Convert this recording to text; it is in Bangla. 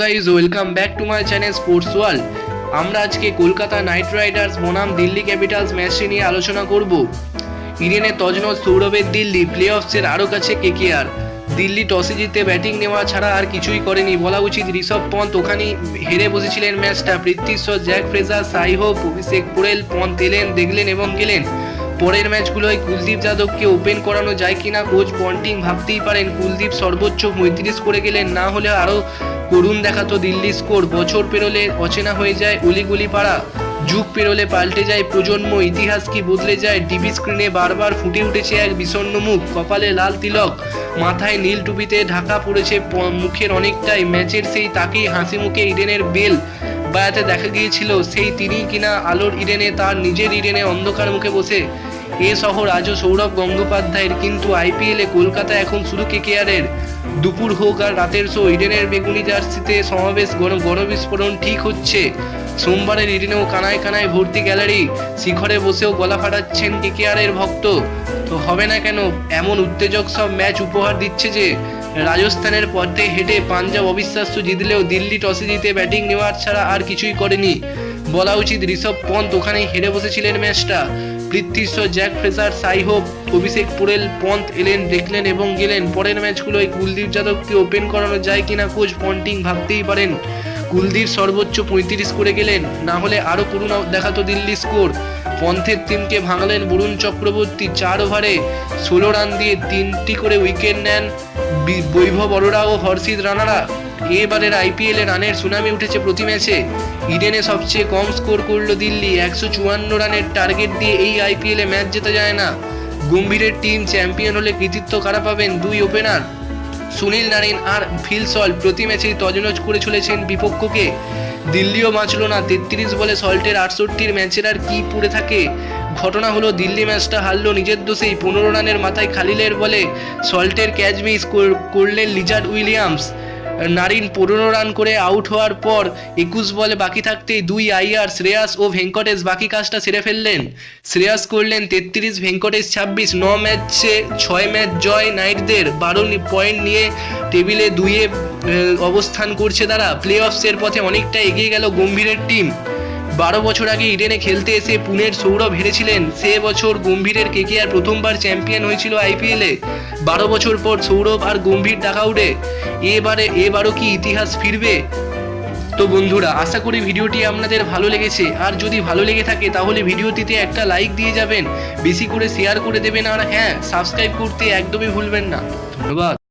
Guys welcome back to my channel sports world আমরা আজকে কলকাতা নাইট রাইডার্স বনাম দিল্লি ক্যাপিটালস ম্যাচটি নিয়ে আলোচনা করব। ইডেনে তজনজ সৌরভের দিল্লি প্লে অফসের আরও কাছে কেকেআর দিল্লি টসে জিতে ব্যাটিং নেওয়া ছাড়া আর কিছুই করেনি, বলা উচিত ঋষভ পন্থ। ওখানেই হেরে বসেছিলেন ম্যাচটা পৃথ্বীশ্বর Jake Fraser Shai Hope Abhishek Porel, Pant এলেন, দেখলেন এবং গেলেন। পরের ম্যাচগুলোয় কুলদীপ যাদবকে ওপেন করানো যায় কিনা কোচ পন্টিং ভাবতেই পারেন, কুলদীপ সর্বোচ্চ পঁয়ত্রিশ করে গেলেন, না হলে আরও করুণ দেখাতো দিল্লি স্কোর, বছর পেরোলে অচেনা হয়ে যায় অলিগুলি পাড়া, যুগ পেরোলে পাল্টে যায় প্রজন্ম, ইতিহাস কি বদলে যায় টিভি স্ক্রিনে বারবার ফুটে উঠেছে এক বিষণ্ণ মুখ, কপালে লাল তিলক, মাথায় নীল টুপিতে ঢাকা পড়েছে মুখের অনেকটাই, ম্যাচের সেই তাকেই হাসি মুখে ইডেনের বেল, বায়াতে দেখা গিয়েছিল সেই তিনি কিনা আলোর ইডেনে তার নিজের ইডেনে অন্ধকার মুখে বসে এ শহর আজও সৌরভ গঙ্গোপাধ্যায়ের, কিন্তু আইপিএলে কলকাতা এখন শুধু কেকেআরের। দুপুর হোক আর রাতের শো ইডেনের বেগুনি জার্সিতে সমাবেশ গণ গণবিস্ফোরণ ঠিক হচ্ছে। সোমবারের ইডেনেও কানায় কানায় ভর্তি গ্যালারি, শিখরে বসেও গলা ফাটাচ্ছেন কেকেআরের ভক্ত। তো হবে না কেন, এমন উত্তেজক সব ম্যাচ উপহার দিচ্ছে যে, রাজস্থানের পথে হেঁটে পাঞ্জাব অবিশ্বাস্য জিতলেও দিল্লি টসে জিতে ব্যাটিং নেওয়ার ছাড়া আর কিছুই করেনি। বলা উচিত ঋষভ পন্থ, ওখানেই হেরে বসেছিলেন ম্যাচটা। পৃথ্বীশ্বর Jake Fraser Shai Hope Abhishek Porel, Pant এলেন দেখলেন এবং গেলেন। পরের ম্যাচগুলোয় কুলদীপ যাদবকে ওপেন করানো যায় কিনা কোচ পন্টিং ভাবতেই পারেন। কুলদীপ সর্বোচ্চ পঁয়ত্রিশ করে গেলেন, না হলে আরও করুণ দেখাতো দিল্লি স্কোর। পন্থের টিমকে ভাঙলেন বরুণ চক্রবর্তী চার ওভারে, ষোলো রান দিয়ে তিনটি করে উইকেট নেন বৈভব অরোরা ও হর্ষিত রানারা। এবারের আইপিএলে রানের সুনামি উঠেছে প্রতি ম্যাচে। ইডেনে সবচেয়ে কম স্কোর করল দিল্লি, একশো চুয়ান্ন রানের টার্গেট দিয়ে এই আইপিএলে ম্যাচ জেতা যায় না। গম্ভীরের টিম চ্যাম্পিয়ন হলে কৃতিত্ব কারা পাবেন দুই ওপেনার। সুনীল নারিন আর ফিল সল প্রতি ম্যাচেই তজনজ করে চলেছেন বিপক্ষকে। দিল্লিও বাঁচল না, তেত্রিশ বলে সল্টের আটষট্টির ম্যাচের আর কি পড়ে থাকে? ঘটনা হলো, দিল্লি ম্যাচটা হারলো নিজের দোষেই, পনেরো রানের মাথায় খালিলের বলে সল্টের ক্যাচ মিস কর- করলেন লিজার্ড উইলিয়ামস। নারিন পনেরো রান করে আউট হওয়ার পর একুশ বলে বাকি থাকতেই দুই আইয়ার শ্রেয়াস ও ভেঙ্কটেশ বাকি কাজটা সেরে ফেললেন। শ্রেয়াস করলেন তেত্রিশ, ভেঙ্কটেশ ছাব্বিশ, ন ম্যাচে ছয় ম্যাচ জয় নাইটদের বারো পয়েন্ট নিয়ে টেবিলে দুইয়ে অবস্থান করছে তারা। প্লে অফসের পথে অনেকটা এগিয়ে গেল গম্ভীরের টিম বারো বছর আগে ইডেনে খেলতে এসে পুনের সৌরভ হেরেছিলেন। সে বছর গম্ভীরের কেকেআর প্রথমবার চ্যাম্পিয়ন হয়েছিল আইপিএলে বারো বছর পর সৌরভ আর গম্ভীর ডাকা উঠে এবারে, এবারও কি ইতিহাস ফিরবে? তো বন্ধুরা, আশা করি ভিডিওটি আপনাদের ভালো লেগেছে। আর যদি ভালো লেগে থাকে, তাহলে ভিডিওটিতে একটা লাইক দিয়ে যাবেন। বেশি করে শেয়ার করে দেবেন। আর হ্যাঁ সাবস্ক্রাইব করতে একদমই ভুলবেন না। ধন্যবাদ।